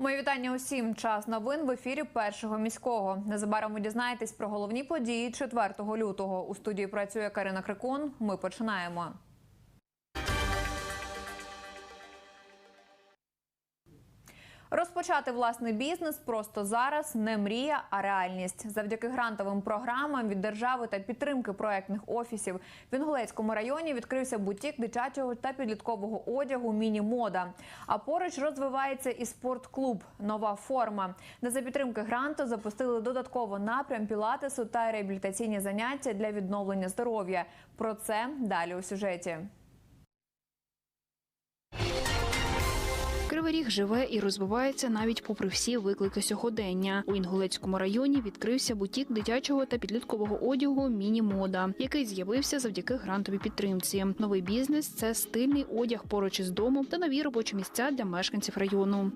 Мої вітання усім. Час новин в ефірі першого міського. Незабаром ви дізнаєтесь про головні події 4 лютого. У студії працює Карина Крикун. Ми починаємо. Розпочати власний бізнес просто зараз не мрія, а реальність. Завдяки грантовим програмам від держави та підтримки проектних офісів в Інгулецькому районі відкрився бутік дитячого та підліткового одягу Міні-мода. А поруч розвивається і спортклуб Нова форма. де за підтримки гранту запустили додатково напрям пілатесу та реабілітаційні заняття для відновлення здоров'я. Про це далі у сюжеті. Кривий Ріг живе і розвивається навіть попри всі виклики сьогодення. У Інгулецькому районі відкрився бутік дитячого та підліткового одягу Міні-мода, який з'явився завдяки грантовій підтримці. Новий бізнес це стильний одяг поруч із домом та нові робочі місця для мешканців району.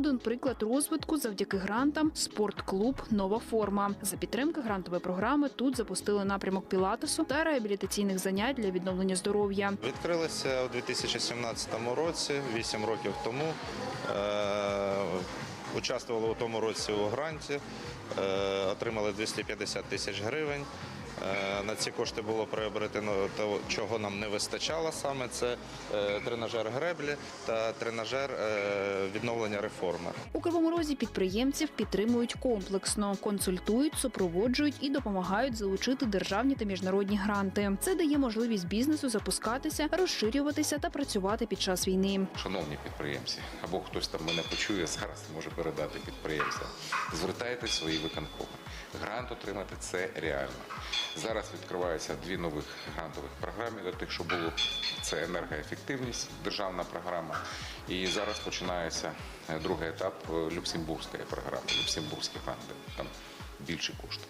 Один приклад розвитку завдяки грантам спортклуб Нова форма. За підтримки грантової програми тут запустили напрямок пілатесу та реабілітаційних занять для відновлення здоров'я. Відкрилися у 2017 році, 8 років тому. Е, Участвували у тому році у гранті, е, отримали 250 тисяч гривень. Е, На ці кошти було приобретено того, чого нам не вистачало саме. Це е, тренажер греблі та тренажер е, відновлення реформи. У Кривому Розі підприємців підтримують комплексно, консультують, супроводжують і допомагають залучити державні та міжнародні гранти. Це дає можливість бізнесу запускатися, розширюватися та працювати під час війни. Шановні підприємці, або хтось там мене почує, зараз може передати підприємцям. Звертайте свої виконкоми. Грант отримати це реально. Зараз відкриваються дві нових грантових програми для тих, що було це енергоефективність, державна програма. І зараз починається е, другий етап Люксембургської Люксембурзької програми, Люксембурзькі гранти. Там більші кошти.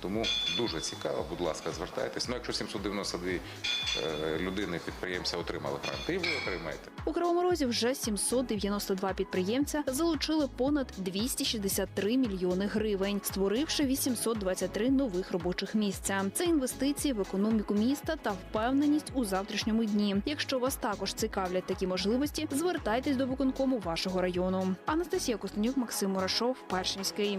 Тому дуже цікаво, будь ласка, звертайтесь. Ну, якщо 792 е, людини підприємця отримали гранти, і ви отримаєте. У Кривому Розі вже 792 підприємця залучили понад 263 мільйони гривень, створивши 823 нових робочих місця. Це інвестиції в економіку міста та впевненість у завтрашньому дні. Якщо вас також цікавлять такі можливості, звертайтесь до виконкому вашого району. Анастасія Костенюк, Максим Мурашов, Першинський.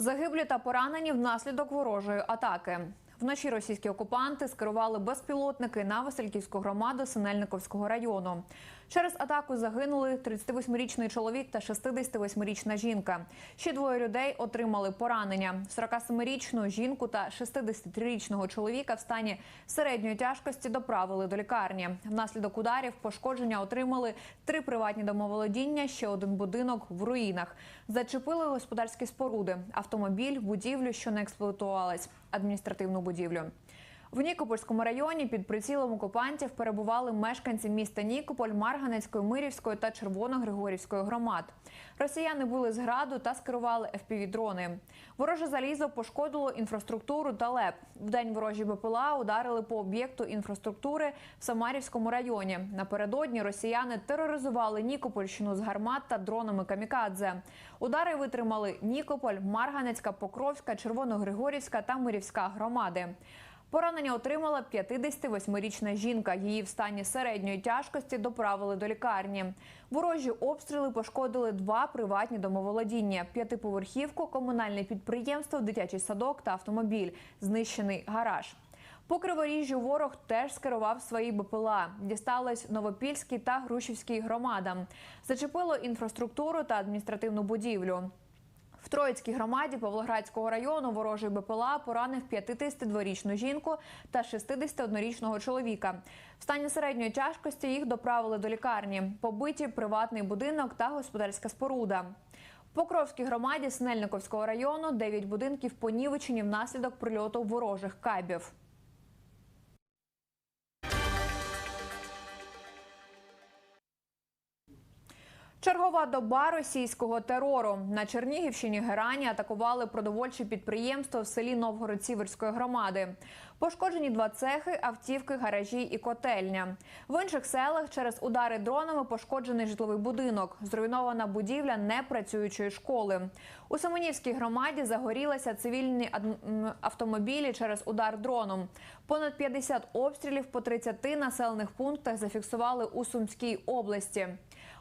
Загиблі та поранені внаслідок ворожої атаки. Вночі російські окупанти скерували безпілотники на Васильківську громаду Синельниковського району. Через атаку загинули 38-річний чоловік та 68-річна жінка. Ще двоє людей отримали поранення: 47-річну жінку та 63-річного чоловіка в стані середньої тяжкості доправили до лікарні. Внаслідок ударів пошкодження отримали три приватні домоволодіння, ще один будинок в руїнах. Зачепили господарські споруди, автомобіль, будівлю, що не експлуатувалась, адміністративну будівлю. В Нікопольському районі під прицілом окупантів перебували мешканці міста Нікополь, Марганецької, Мирівської та Червоно-Григорівської громад. Росіяни були з граду та скерували FPV-дрони. Вороже залізо пошкодило інфраструктуру та ЛЕП. Вдень ворожі БПЛА ударили по об'єкту інфраструктури в Самарівському районі. Напередодні росіяни тероризували Нікопольщину з гармат та дронами камікадзе. Удари витримали Нікополь, Марганецька, Покровська, Червоно-Григорівська та Мирівська громади. Поранення отримала 58-річна жінка. Її в стані середньої тяжкості доправили до лікарні. Ворожі обстріли пошкодили два приватні домоволодіння: п'ятиповерхівку, комунальне підприємство, дитячий садок та автомобіль. Знищений гараж. По криворіжжю ворог теж скерував свої БПЛА. Дісталось Новопільській та Грушівській громадам. Зачепило інфраструктуру та адміністративну будівлю. В Троїцькій громаді Павлоградського району ворожий БПЛА поранив 52-річну жінку та 61-річного чоловіка. В стані середньої тяжкості їх доправили до лікарні. Побиті приватний будинок та господарська споруда. В Покровській громаді Снельниковського району 9 будинків понівечені внаслідок прильоту ворожих кабів. Чергова доба російського терору на Чернігівщині герані атакували продовольчі підприємства в селі Новгород-Сіверської громади. Пошкоджені два цехи, автівки, гаражі і котельня. В інших селах через удари дронами пошкоджений житловий будинок, зруйнована будівля непрацюючої школи. У Семенівській громаді загорілися цивільні автомобілі через удар дроном. Понад 50 обстрілів по 30 населених пунктах зафіксували у Сумській області.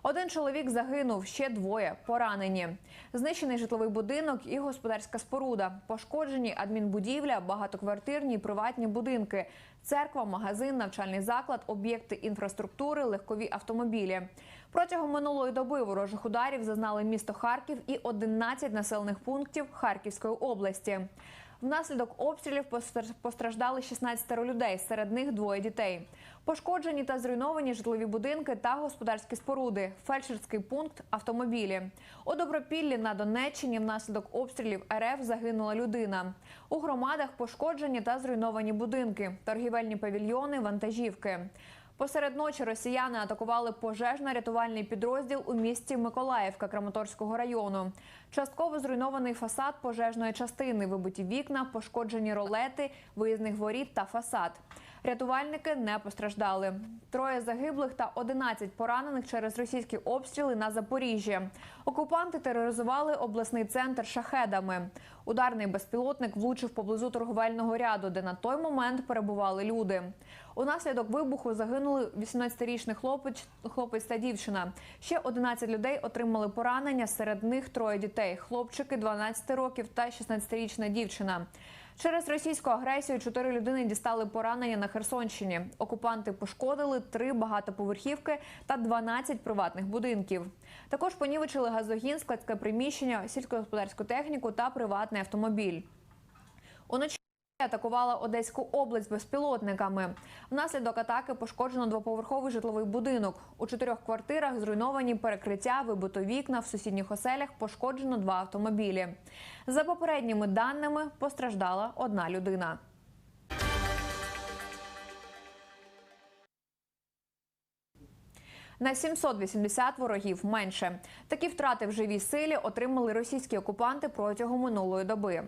Один чоловік загинув, ще двоє поранені. Знищений житловий будинок і господарська споруда. Пошкоджені адмінбудівля, багатоквартирні і приватні будинки, церква, магазин, навчальний заклад, об'єкти інфраструктури, легкові автомобілі. Протягом минулої доби ворожих ударів зазнали місто Харків і 11 населених пунктів Харківської області. Внаслідок обстрілів постраждали 16 людей, серед них двоє дітей. Пошкоджені та зруйновані житлові будинки та господарські споруди, фельдшерський пункт, автомобілі. У Добропіллі на Донеччині внаслідок обстрілів РФ загинула людина. У громадах пошкоджені та зруйновані будинки, торгівельні павільйони, вантажівки. Посеред ночі росіяни атакували пожежно-рятувальний підрозділ у місті Миколаївка Краматорського району. Частково зруйнований фасад пожежної частини, вибиті вікна, пошкоджені ролети, виїзних воріт та фасад. Рятувальники не постраждали. Троє загиблих та 11 поранених через російські обстріли на Запоріжжі. Окупанти тероризували обласний центр шахедами. Ударний безпілотник влучив поблизу торговельного ряду, де на той момент перебували люди. Унаслідок вибуху загинули 18-річний хлопець, хлопець та дівчина. Ще 11 людей отримали поранення. Серед них троє дітей: хлопчики 12 років та 16-річна дівчина. Через російську агресію чотири людини дістали поранення на Херсонщині. Окупанти пошкодили три багатоповерхівки та 12 приватних будинків. Також понівечили газогін, складське приміщення, сільськогосподарську техніку та приватний автомобіль. Уночі атакувала Одеську область безпілотниками. Внаслідок атаки пошкоджено двоповерховий житловий будинок. У чотирьох квартирах зруйновані перекриття, вибито вікна. В сусідніх оселях пошкоджено два автомобілі. За попередніми даними постраждала одна людина. На 780 ворогів менше. Такі втрати в живій силі отримали російські окупанти протягом минулої доби.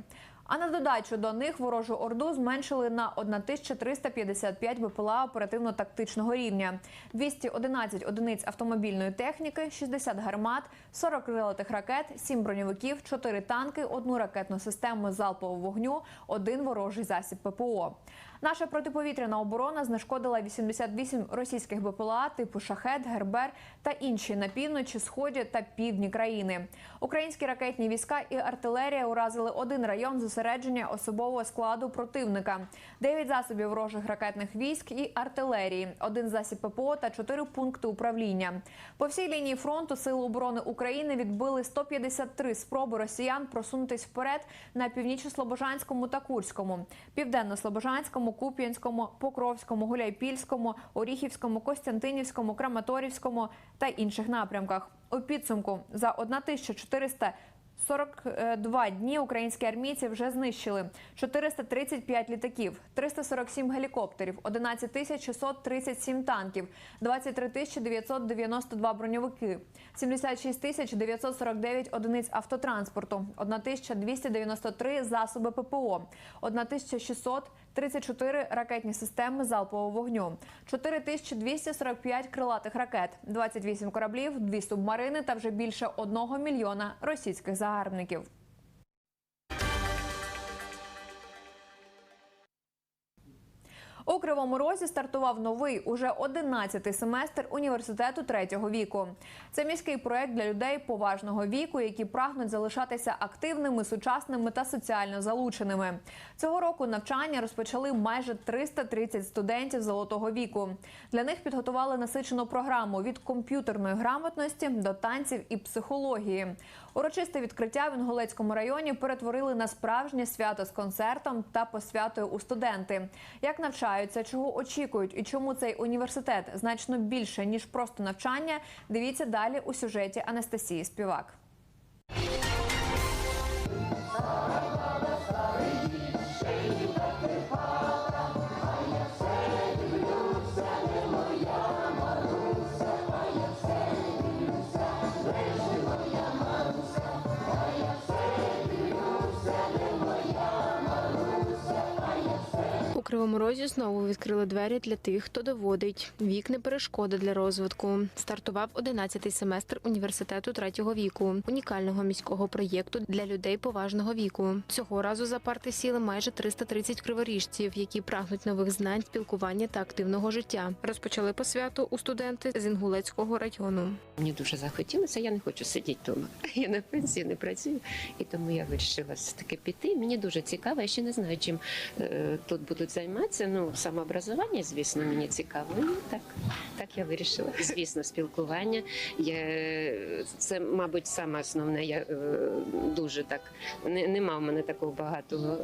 А на додачу до них ворожу орду зменшили на 1355 БПЛА оперативно-тактичного рівня, 211 одиниць автомобільної техніки, 60 гармат, 40 крилатих ракет, 7 броньовиків, 4 танки, одну ракетну систему залпового вогню, один ворожий засіб ППО. Наша протиповітряна оборона знешкодила 88 російських БПЛА типу Шахет, Гербер та інші на півночі, сході та півдні країни. Українські ракетні війська і артилерія уразили один район зосередження особового складу противника, 9 засобів ворожих ракетних військ і артилерії, один засіб ППО та 4 пункти управління. По всій лінії фронту Сили оборони України відбили 153 спроби росіян просунутись вперед на північно-слобожанському та Курському, південно-слобожанському, Куп'янському, Покровському, Гуляйпільському, Оріхівському, Костянтинівському, Краматорівському та інших напрямках. У підсумку за 1400 42 дні українські армійці вже знищили 435 літаків, 347 гелікоптерів, 11 тисяч 637 танків, 23 тисячі 992 броньовики, 76 тисяч 949 одиниць автотранспорту, 1293 засоби ППО, 1634 ракетні системи залпового вогню, 4245 крилатих ракет, 28 кораблів, 2 субмарини та вже більше 1 мільйона російських загарбників. У Кривому Розі стартував новий, уже 11-й семестр університету третього віку. Це міський проект для людей поважного віку, які прагнуть залишатися активними, сучасними та соціально залученими. Цього року навчання розпочали майже 330 студентів золотого віку. Для них підготували насичену програму від комп'ютерної грамотності до танців і психології. Урочисте відкриття в Інгулецькому районі перетворили на справжнє свято з концертом та посвятою у студенти. Як навчаються, чого очікують і чому цей університет значно більше ніж просто навчання. Дивіться далі у сюжеті Анастасії Співак. Кривому Розі знову відкрили двері для тих, хто доводить. Вік не перешкода для розвитку. Стартував 11-й семестр університету третього віку, унікального міського проєкту для людей поважного віку. Цього разу за парти сіли майже 330 криворіжців, які прагнуть нових знань, спілкування та активного життя. Розпочали посвяту у студенти з Інгулецького району. Мені дуже захотілося, я не хочу сидіти вдома. Я на пенсії не працюю, і тому я вирішила все-таки піти. Мені дуже цікаво, я ще не знаю, чим е, тут будуть займатися. Ну, самообразування, звісно, мені цікаво. І так, так я вирішила. Звісно, спілкування. Я, це, мабуть, саме основне. Я е, дуже так не, нема в мене такого багатого.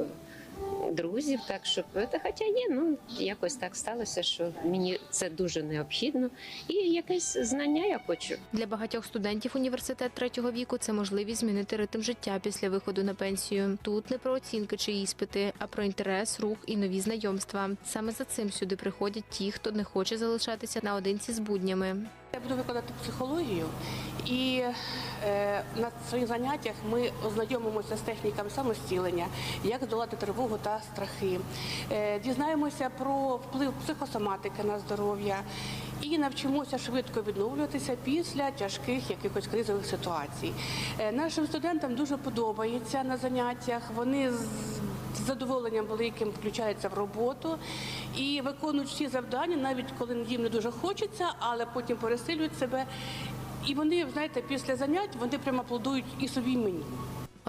Друзів, так щоб це, хоча є, ну якось так сталося, що мені це дуже необхідно, і якесь знання я хочу. Для багатьох студентів університет третього віку це можливість змінити ритм життя після виходу на пенсію. Тут не про оцінки чи іспити, а про інтерес, рух і нові знайомства. Саме за цим сюди приходять ті, хто не хоче залишатися наодинці з буднями. Я буду викладати психологію, і е, на своїх заняттях ми ознайомимося з техніками самостілення, як здолати тривогу та страхи. Е, дізнаємося про вплив психосоматики на здоров'я і навчимося швидко відновлюватися після тяжких якихось кризових ситуацій. Е, нашим студентам дуже подобається на заняттях. Вони з задоволенням великим включаються в роботу і виконують всі завдання, навіть коли їм не дуже хочеться, але потім пересилюють себе. І вони, знаєте, після занять вони прямо аплодують і собі, мені.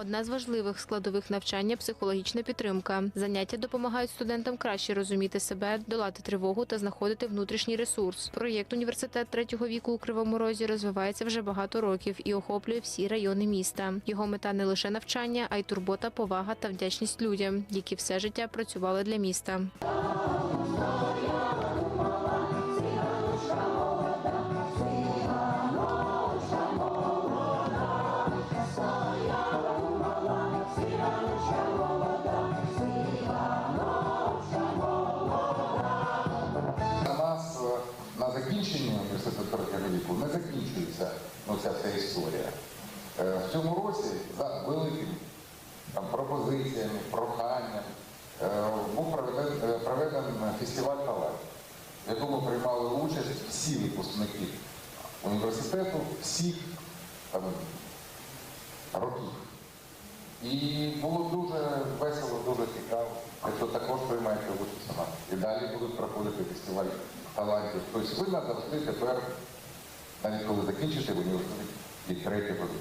Одна з важливих складових навчання психологічна підтримка. Заняття допомагають студентам краще розуміти себе, долати тривогу та знаходити внутрішній ресурс. Проєкт університет третього віку у Кривому Розі розвивається вже багато років і охоплює всі райони міста. Його мета не лише навчання, а й турбота, повага та вдячність людям, які все життя працювали для міста. Закінчується ну, ця вся історія. Е, В цьому році за великими там, пропозиціями, проханням е, був проведен, е, фестиваль талантів, в якому приймали участь всі випускники університету, всіх там, років. І було дуже весело, дуже цікаво. Якщо також приймаєте участь сама. І далі будуть проходити фестиваль талантів. Тобто ви назавжди тепер, навіть коли закінчите в університеті, відкриєте води.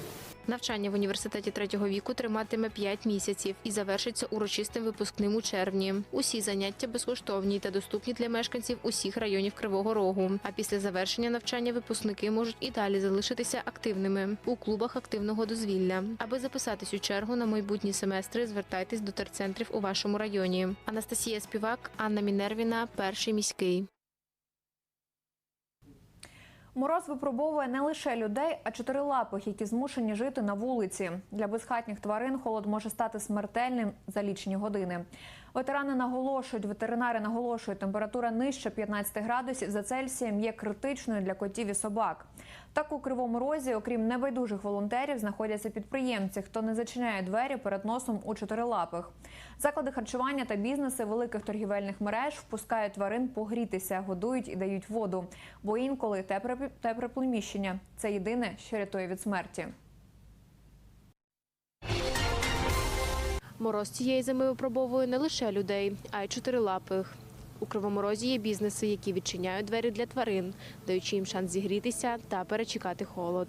Навчання в університеті третього віку триматиме 5 місяців і завершиться урочистим випускним у червні. Усі заняття безкоштовні та доступні для мешканців усіх районів Кривого Рогу. А після завершення навчання випускники можуть і далі залишитися активними у клубах активного дозвілля. Аби записатись у чергу на майбутні семестри, звертайтесь до терцентрів у вашому районі. Анастасія Співак, Анна Мінервіна, перший міський. Мороз випробовує не лише людей, а чотирилапих, які змушені жити на вулиці. Для безхатніх тварин холод може стати смертельним за лічені години. Ветерани наголошують, ветеринари наголошують, температура нижче 15 градусів за Цельсієм є критичною для котів і собак. Так у кривому розі, окрім небайдужих волонтерів, знаходяться підприємці, хто не зачиняє двері перед носом у чотирилапих. Заклади харчування та бізнеси великих торгівельних мереж впускають тварин погрітися, годують і дають воду. Бо інколи тепле, приміщення це єдине, що рятує від смерті. Мороз цієї зими випробовує не лише людей, а й чотирилапих. У Кривому Розі є бізнеси, які відчиняють двері для тварин, даючи їм шанс зігрітися та перечекати холод.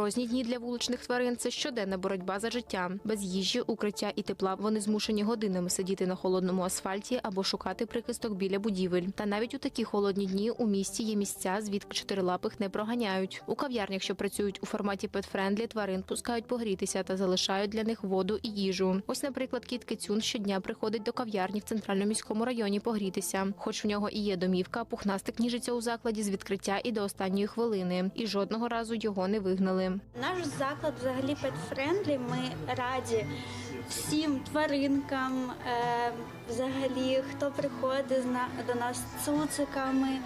Морозні дні для вуличних тварин це щоденна боротьба за життя. Без їжі, укриття і тепла вони змушені годинами сидіти на холодному асфальті або шукати прихисток біля будівель. Та навіть у такі холодні дні у місті є місця, звідки чотирилапих не проганяють. У кав'ярнях, що працюють у форматі петфрендлі, тварин пускають погрітися та залишають для них воду і їжу. Ось, наприклад, кіт Кицюн щодня приходить до кав'ярні в центральному міському районі погрітися. Хоч в нього і є домівка, пухнастик ніжиться у закладі з відкриття і до останньої хвилини. І жодного разу його не вигнали. Наш заклад взагалі петфрендлі. Ми раді всім тваринкам, е, взагалі, хто приходить до нас з цуциками,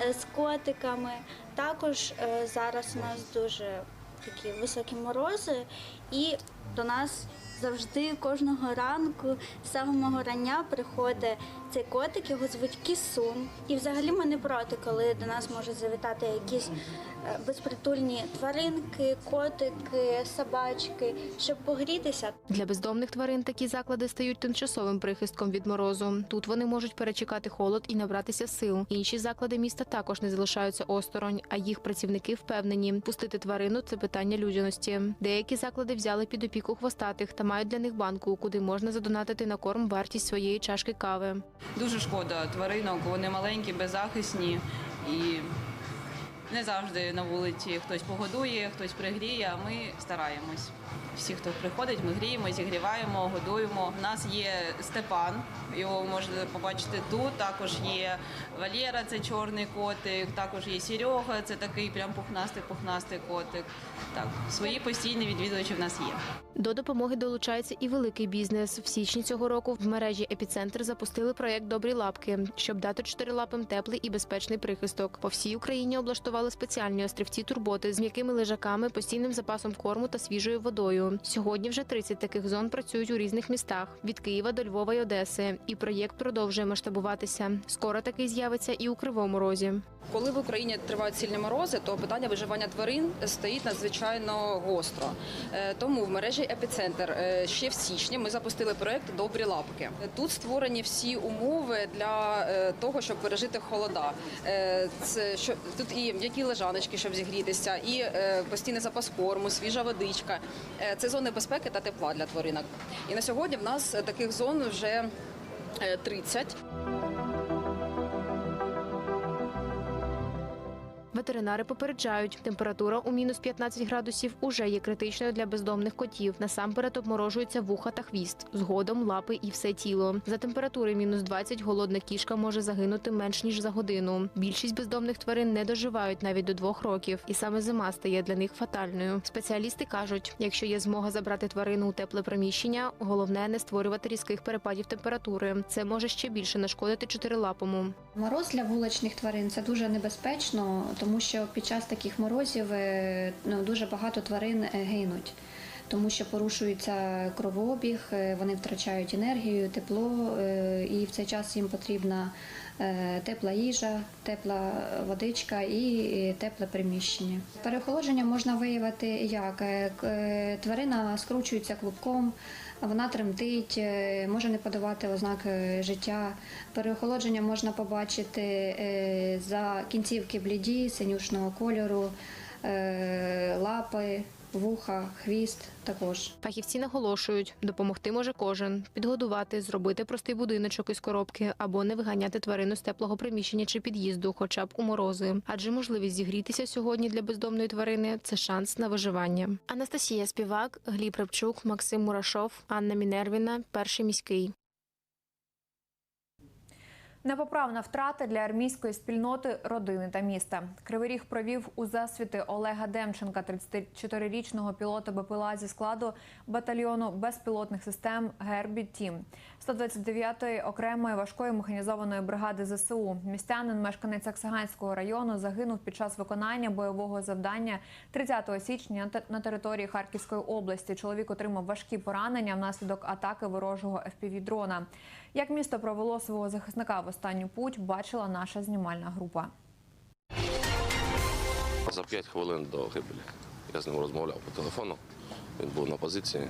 е, з котиками. Також е, зараз у нас дуже такі високі морози, і до нас завжди кожного ранку самого рання приходить цей котик, його звуть Кісун. І взагалі ми не проти, коли до нас можуть завітати якісь е, безпритульні тваринки, котики, собачки, щоб погрітися. Для бездомних тварин такі заклади стають тимчасовим прихистком від морозу. Тут вони можуть перечекати холод і набратися сил. Інші заклади міста також не залишаються осторонь, а їх працівники впевнені, пустити тварину це питання людяності. Деякі заклади взяли під опіку хвостатих та мають для них банку, куди можна задонатити на корм вартість своєї чашки кави. Дуже шкода тваринок, вони маленькі, беззахисні і не завжди на вулиці хтось погодує, хтось пригріє, а ми стараємось. Всі, хто приходить, ми гріємо, зігріваємо, годуємо. У нас є Степан, його можна побачити тут. Також є Валєра, це чорний котик, також є Серега, це такий прям пухнастий, пухнастий котик. Так, свої постійні відвідувачі в нас є. До допомоги долучається і великий бізнес. В січні цього року в мережі епіцентр запустили проєкт Добрі лапки, щоб дати чотирилапим теплий і безпечний прихисток. По всій Україні облаштували спеціальні острівці турботи з м'якими лежаками, постійним запасом корму та свіжою водою. Сьогодні вже 30 таких зон працюють у різних містах від Києва до Львова й Одеси. І проєкт продовжує масштабуватися. Скоро такий з'явиться і у Кривому Розі. Коли в Україні тривають сильні морози, то питання виживання тварин стоїть надзвичайно гостро. Е, Тому в мережі епіцентр е, ще в січні ми запустили проект Добрі лапки. Тут створені всі умови для е, того, щоб пережити холода. Це що тут і м'які лежаночки, щоб зігрітися, і е, постійний запас корму, свіжа водичка. Е, Це зони безпеки та тепла для тваринок. І на сьогодні в нас е, таких зон вже е, 30. Ветеринари попереджають, температура у мінус 15 градусів уже є критичною для бездомних котів. Насамперед обморожуються вуха та хвіст, згодом лапи і все тіло. За температури мінус 20 голодна кішка може загинути менш ніж за годину. Більшість бездомних тварин не доживають навіть до двох років, і саме зима стає для них фатальною. Спеціалісти кажуть, якщо є змога забрати тварину у тепле приміщення, головне не створювати різких перепадів температури. Це може ще більше нашкодити чотирилапому. Мороз для вуличних тварин це дуже небезпечно, тому що під час таких морозів е, ну, дуже багато тварин е, гинуть, тому що порушується кровообіг, е, вони втрачають енергію, тепло, і в цей час їм потрібна тепла їжа, тепла водичка і тепле приміщення. Переохолодження можна виявити як тварина скручується клубком. Вона тремтить, е, може не подавати ознак життя. Переохолодження можна побачити е, за кінцівки бліді, синюшного кольору, е, лапи, вуха, хвіст також. Фахівці наголошують, допомогти може кожен підгодувати, зробити простий будиночок із коробки або не виганяти тварину з теплого приміщення чи під'їзду, хоча б у морози. Адже можливість зігрітися сьогодні для бездомної тварини це шанс на виживання. Анастасія Співак, Гліб Репчук, Максим Мурашов, Анна Мінервіна, перший міський. Непоправна втрата для армійської спільноти, родини та міста. Кривий Ріг провів у засвіти Олега Демченка, 34-річного пілота БПЛА зі складу батальйону безпілотних систем Гербі Тім 129-ї окремої важкої механізованої бригади ЗСУ. Містянин, мешканець Аксаганського району, загинув під час виконання бойового завдання 30 січня на території Харківської області. Чоловік отримав важкі поранення внаслідок атаки ворожого fpv дрона. Як місто провело свого захисника в останню путь, бачила наша знімальна група. За 5 хвилин до гибелі. Я з ним розмовляв по телефону. Він був на позиції.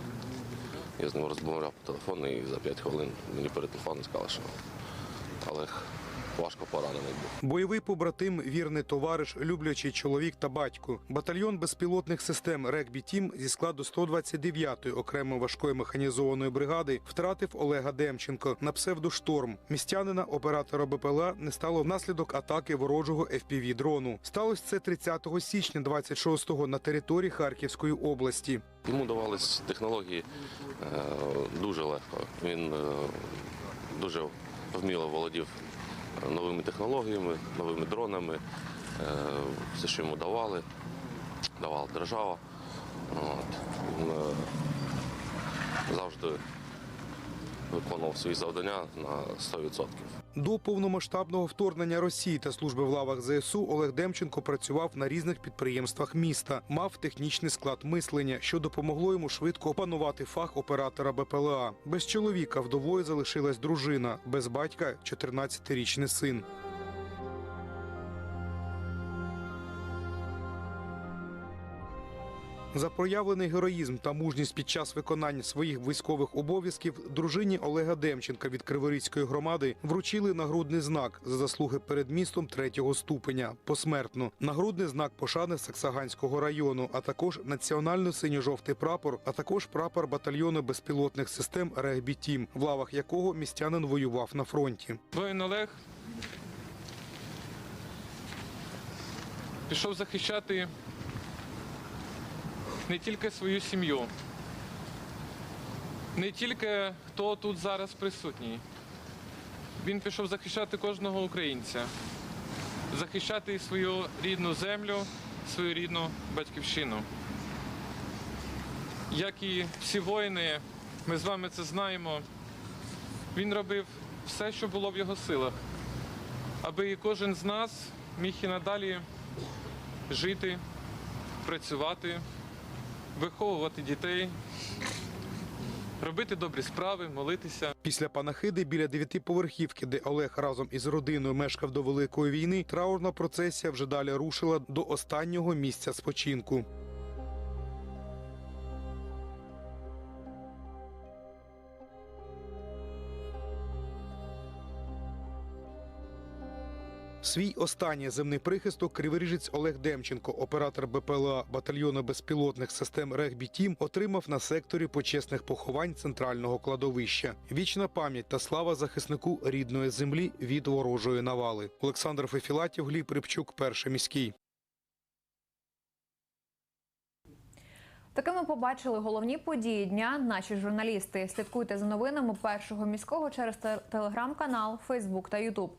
Я з ним розмовляв по телефону і за 5 хвилин мені перед телефоном сказали, що Олег важко поранений був. Бойовий побратим, вірний товариш, люблячий чоловік та батько. Батальйон безпілотних систем Рекбі Тім зі складу 129-ї окремої важкої механізованої бригади втратив Олега Демченко на псевдо «Шторм». Містянина оператора БПЛА не стало внаслідок атаки ворожого fpv дрону. Сталося це 30 січня 26-го на території Харківської області. Йому давались технології е, дуже легко. Він е, дуже вміло володів новими технологіями, новими дронами. Е, все, що йому давали, давала держава. От. Е, завжди виконував свої завдання на 100%. До повномасштабного вторгнення Росії та служби в лавах ЗСУ Олег Демченко працював на різних підприємствах міста, мав технічний склад мислення, що допомогло йому швидко опанувати фах оператора БПЛА. Без чоловіка вдовою залишилась дружина, без батька 14-річний син. За проявлений героїзм та мужність під час виконання своїх військових обов'язків дружині Олега Демченка від Криворізької громади вручили нагрудний знак за заслуги перед містом третього ступеня посмертно. Нагрудний знак пошани Саксаганського району, а також національно синьо-жовтий прапор, а також прапор батальйону безпілотних систем Регбі Тім, в лавах якого містянин воював на фронті. Воїн Олег пішов захищати не тільки свою сім'ю, не тільки хто тут зараз присутній. Він пішов захищати кожного українця, захищати свою рідну землю, свою рідну батьківщину. Як і всі воїни, ми з вами це знаємо. Він робив все, що було в його силах, аби кожен з нас міг і надалі жити, працювати, виховувати дітей, робити добрі справи, молитися. Після панахиди біля дев'ятиповерхівки, де Олег разом із родиною мешкав до Великої війни, траурна процесія вже далі рушила до останнього місця спочинку. Свій останній земний прихисток криворіжець Олег Демченко, оператор БПЛА батальйону безпілотних систем Регбі Тім, отримав на секторі почесних поховань центрального кладовища. Вічна пам'ять та слава захиснику рідної землі від ворожої навали. Олександр Фефілатів, Гліб Рибчук, перший міський. Такими побачили головні події дня наші журналісти. Слідкуйте за новинами першого міського через телеграм-канал, Фейсбук та Ютуб.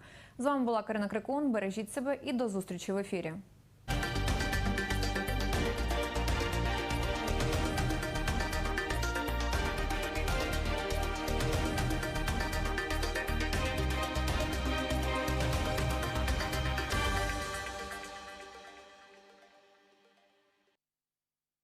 З вами була Карина Крикун. Бережіть себе і до зустрічі в ефірі.